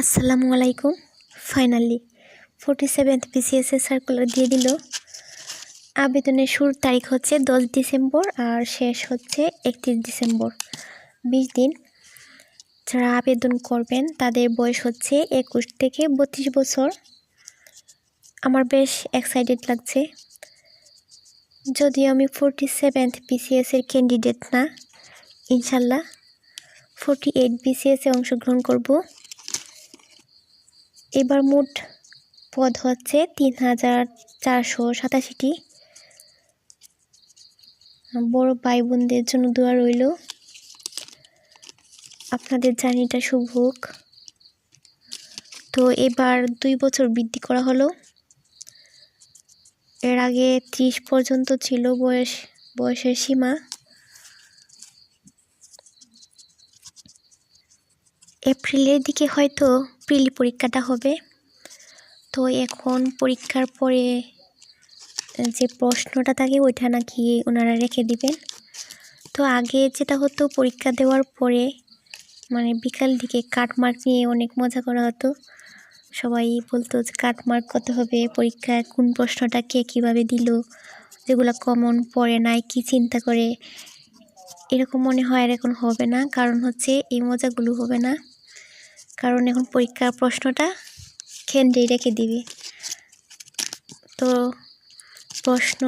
আসসালামু আলাইকুম। Finally forty seventh বিসিএসএ সার্কুলার দিয়ে দিল। আবেদনের শুরুর তারিখ হচ্ছে দশ ডিসেম্বর আর শেষ হচ্ছে একত্রিশ ডিসেম্বর। বিশ দিন। যারা আবেদন করবেন, তাদের বয়স হচ্ছে একুশ থেকে বত্রিশ বছর। আমার বেশ এক্সাইটেড লাগছে। যদিও আমি ফোর্টি সেভেন্থ বিসিএসের ক্যান্ডিডেট না, ইনশাল্লাহ ফোর্টি এইট বিসিএসে অংশগ্রহণ করব। এবার মোট পদ হচ্ছে তিন হাজার চারশো সাতাশিটি। বড় ভাই বোনদের জন্য দোয়া রইল। আপনাদের জার্নিটা শুভ হোক। তো এবার দুই বছর বৃদ্ধি করা হলো। এর আগে ত্রিশ পর্যন্ত ছিল বয়স, বয়সের সীমা। এপ্রিলের দিকে হয়তো প্রিলি পরীক্ষাটা হবে। তো এখন পরীক্ষার পরে যে প্রশ্নটা থাকে ওইটা নাকি ওনারা রেখে দিবেন। তো আগে যেটা হতো পরীক্ষা দেওয়ার পরে মানে বিকাল দিকে কাটমার্ক নিয়ে অনেক মজা করা হতো। সবাই বলতো যে কাটমার্ক কত হবে, পরীক্ষায় কোন প্রশ্নটা কে কীভাবে দিল, যেগুলো কমন পড়ে নাই, কি চিন্তা করে। এরকম মনে হয় আর এখন হবে না, কারণ হচ্ছে এই মজাগুলো হবে না। কারণ এখন পরীক্ষার প্রশ্নটা কেন্দ্রেই রেখে দিবে। তো প্রশ্ন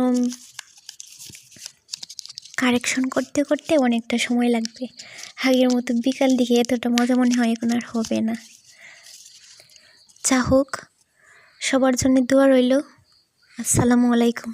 কারেকশন করতে করতে অনেকটা সময় লাগবে। আগের মতো বিকাল দিকে এতটা মজা মনে হয় এখন আর হবে না। যা হোক, সবার জন্য দোয়া রইল। আসসালামু আলাইকুম।